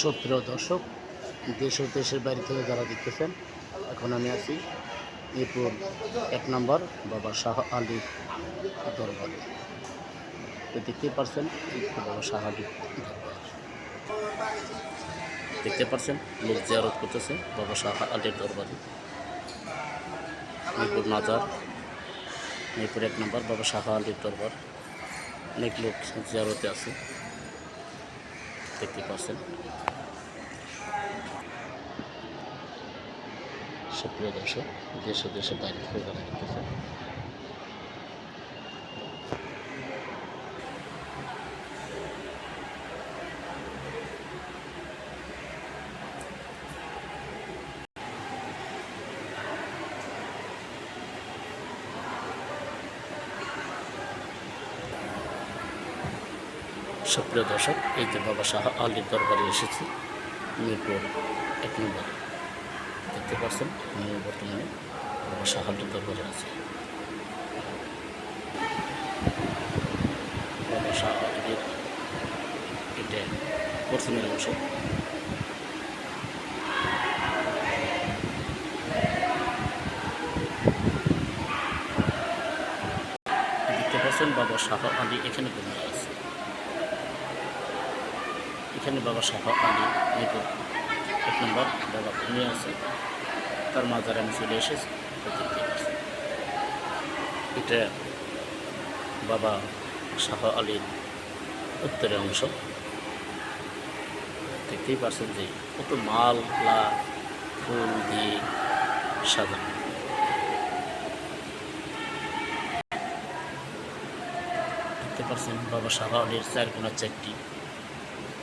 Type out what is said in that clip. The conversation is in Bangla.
সুপ্রিয় দর্শক, দেশ ও দেশের বাইরে থেকে যারা দেখতেছেন, এখন আমি আছি মিরপুর এক নম্বর বাবা শাহ আলী দরবারে। তো পারছেন বাবা শাহ আলী দরবার। দেখতে পারছেন, লোক জিয়ারত করতেছে বাবা শাহ আলীর দরবারে। মিরপুর মাজার মিরপুর এক নম্বর বাবা শাহ আলীর দরবার। অনেক লোক জিয়ারতে আছে। দেখতে পাচ্ছেন। সুপ্রিয় দর্শক দেশ দেশের বাইরে থেকে যারা দেখতেছেন সুপ্রিয় দর্শক, এই যে বাবা শাহ আলীর দরবারে এসেছি, মিরপুর এক নম্বর। দেখতে পাচ্ছেন আমি বর্তমানে বাবা শাহ আলীর দরবারে আছি। বাবা শাহ আলীর এটা প্রথমের অংশ। দেখতে পাচ্ছেন, বাবা শাহ আলী এখানে ঘুমিয়ে এখানে বাবা শাহ আলী মিরপুর এক নম্বর বাবা ঘুমিয়ে আছে। তার মাজারে আমি চলে এসেছি এটা বাবা শাহ আলীর উত্তরের অংশ। দেখতেই পাচ্ছেন যে কত মালা ফুল দিয়ে সাজানো। দেখতে পাচ্ছেন বাবা শাহ আলীর চার কোনা চারটি